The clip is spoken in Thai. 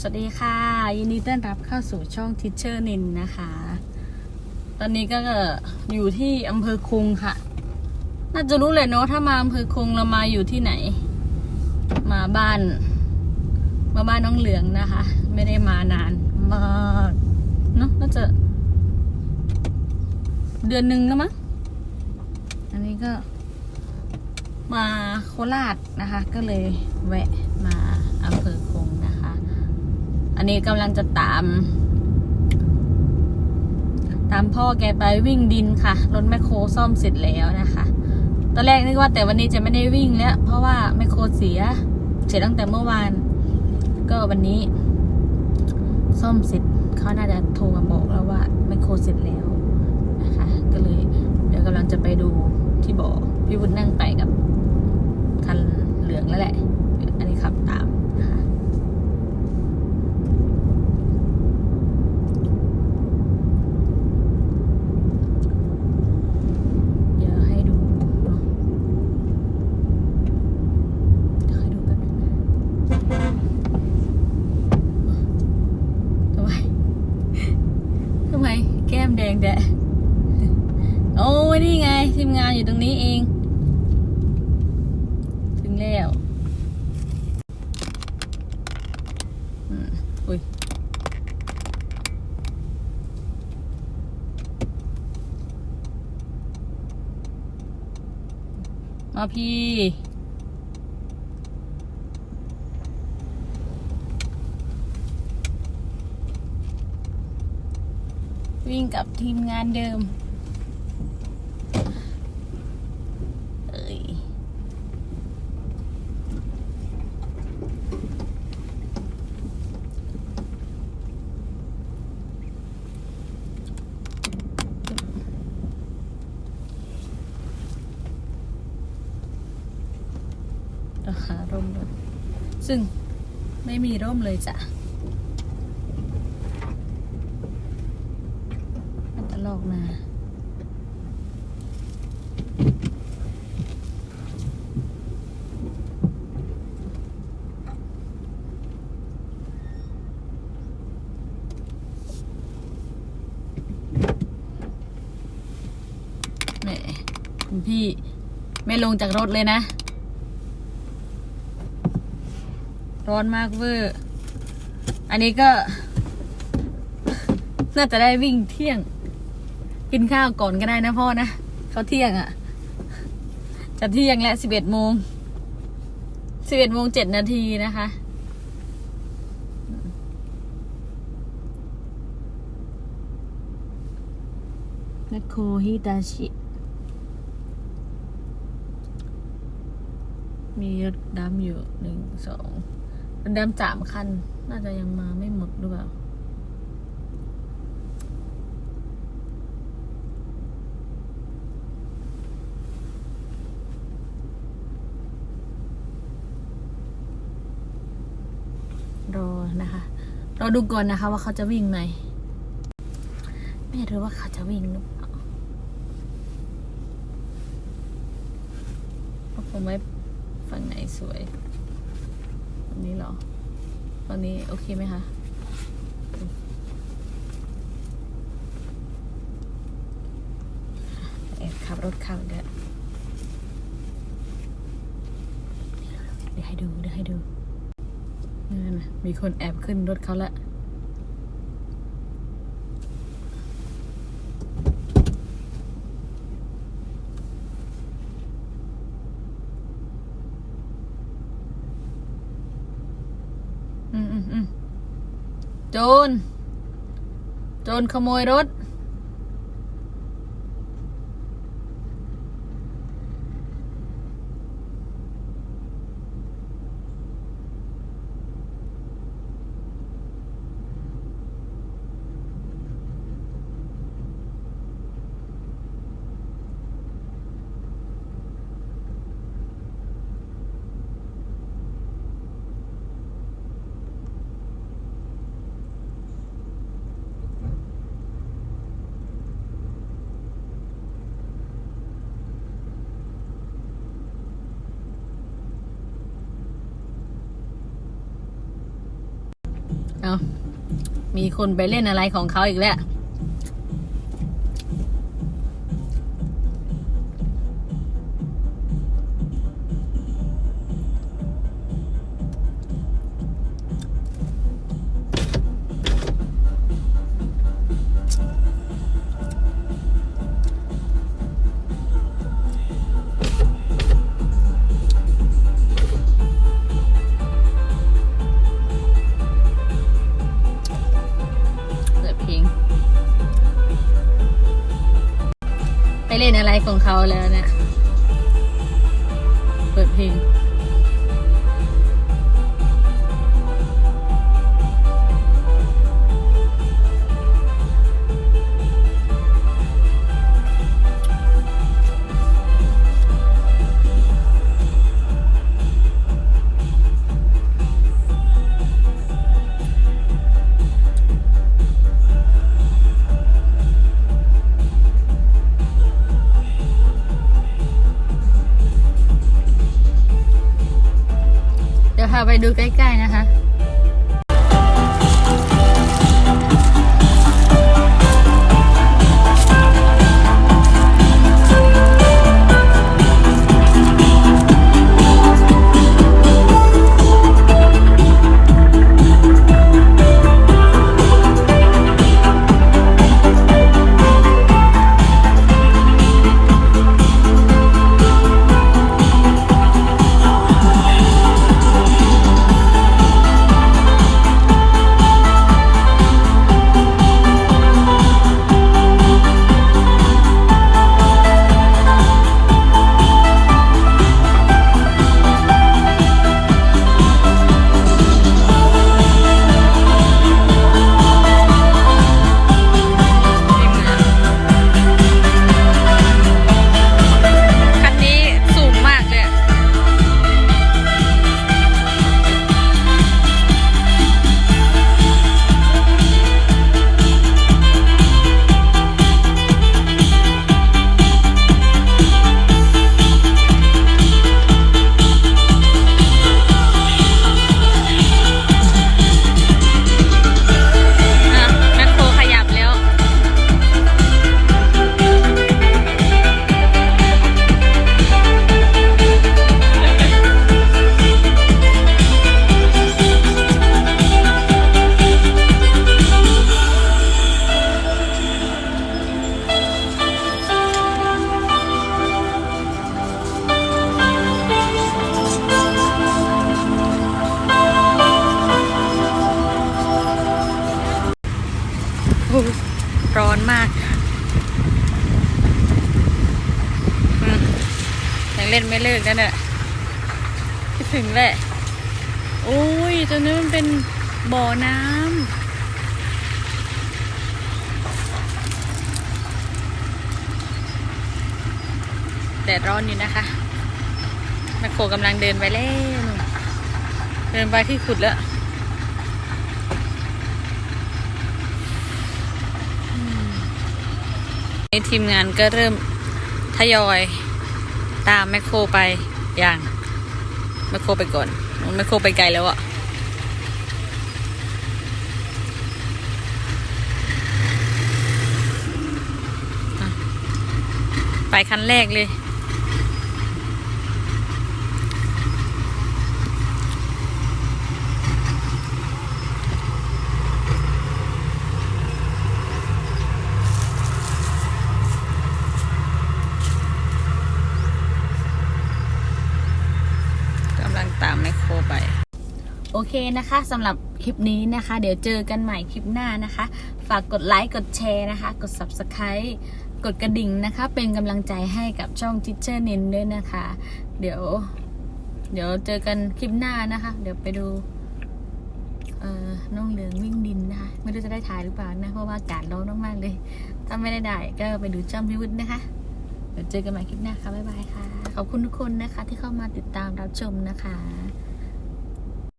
สวัสดีค่ะ ยินดีต้อนรับเข้าสู่ช่อง Teacher นินนะคะ ตอนนี้ก็อยู่ที่อำเภอคุงค่ะ น่าจะรู้เลยเนาะถ้ามาอำเภอคุงเรามาอยู่ที่ไหน มาบ้าน มาบ้านน้องเหลืองนะคะ ไม่ได้มานานมากเนาะน่าจะ เดือนหนึ่งแล้วมั้งอันนี้ก็มาโคราชนะคะ ก็เลยแวะมาอำเภอ นนี้กำลังจะตาม ตามพ่อแกไปวิ่งดินค่ะ รถแมคโครซ่อมเสร็จแล้วนะคะ ตอนแรกนึกว่าแต่วันนี้จะไม่ได้วิ่งแล้ว เพราะว่าแมคโครเสีย เสร็จตั้งแต่เมื่อวาน ก็วันนี้ ซ่อมเสร็จเขาน่าจะโทรมาบอกแล้วว่าแมคโครเสร็จแล้วนะคะ ก็เลย เดี๋ยวกำลังจะไปดูที่บ่อพี่วุฒินั่งไปกับคันเหลืองแล้วแหละ อันนี้ขับตามนะคะ เดี๋ยวให้ดูเนาะเดี๋ยวให้ดูแป๊บนึงนะทำไม ทำไม แก้ม แดงแดะโอ้นี่ไงทีมงานอยู่ตรงนี้เอง ถึงแล้วอุ้ยมาพี่ งกับทีมงานเดิมเอ้ยราร่มรถซึ่งไม่มีร่มเลยจ้ะมันต ลอกมาแหมคุณพี่ไม่ลงจากรถเลยนะ ร้อนมากเวอร์อันนี้ก็ น่าจะได้วิ่งเที่ยง กินข้าวก่อนก็ได้นะพ่อนะเขาเที่ยงอะ่ะ จะเที่ยงแล้วสิบเอ็ดโมงสิบเอ็ดโมงเจ็ดนาทีนะคะแมคโครฮิตาชิ มีรถดำอยู่หนึ่งสองรถดำสามคัน น่าจะยังมาไม่หมดหรือเปล่า รอ นะคะรอดูก่อนนะคะว่าเขาจะวิ่งไหมไม่รู้ว่าเขาจะวิ่งหรือเปล่าเอาผมไว้ฝั่งไหนสวยฝั่งนี้เหรอฝั่งนี้โอเคไหมคะแอบขับรถข้าเดี๋ยวเดี๋ยวให้ดูเดี๋ยวให้ดู นั่นมีคนแอบขึ้นรถเขาละอืมอืมอืมโจร โจรขโมยรถ อ เอามีคนไปเล่นอะไรของเขาอีกแล้ว ไปเล่นอะไรของเขาแล้วเนี่ย ไปดูใกล้ ๆนะคะ เล่นไม่เลิกนั่นแหละคิดถึงแหละโอ้ยตรงนี้มันเป็นบ่อน้ำแดดร้อนอยู่นะคะแมคโครกำลังเดินไปแล้วนู่นเดินไปที่ขุดแล้วในทีมงานก็เริ่มทยอย ตามแมคโครไปอย่างแมคโครไปก่อนแมคโครไปไกลแล้วอะอะไปคันแรกเลย กำลังตามแมคโครไป โอเคนะคะสำหรับคลิปนี้นะคะ เดี๋ยวเจอกันใหม่คลิปหน้านะคะ ฝากกดไลค์กดแชร์นะคะ กด subscribe กดกระดิ่งนะคะ เป็นกำลังใจให้กับช่อง Teacher นินด้วยนะคะ เดี๋ยว เดี๋ยวเจอกันคลิปหน้านะคะ เดี๋ยวไปดูเอ่อน้องเหลืองวิ่งดินนะคะไม่รู้จะได้ถ่ายหรือเปล่านะ เพราะว่าอากาศร้อนมากๆเลย ถ้าไม่ได้ได้ก็ไปดูช่องพิวุฒนะคะเดี๋ยวเจอกันใหม่คลิปหน้าค่ะบ๊ายบายค่ะ ขอบคุณทุกคนนะคะที่เข้ามาติดตามรับชมนะคะ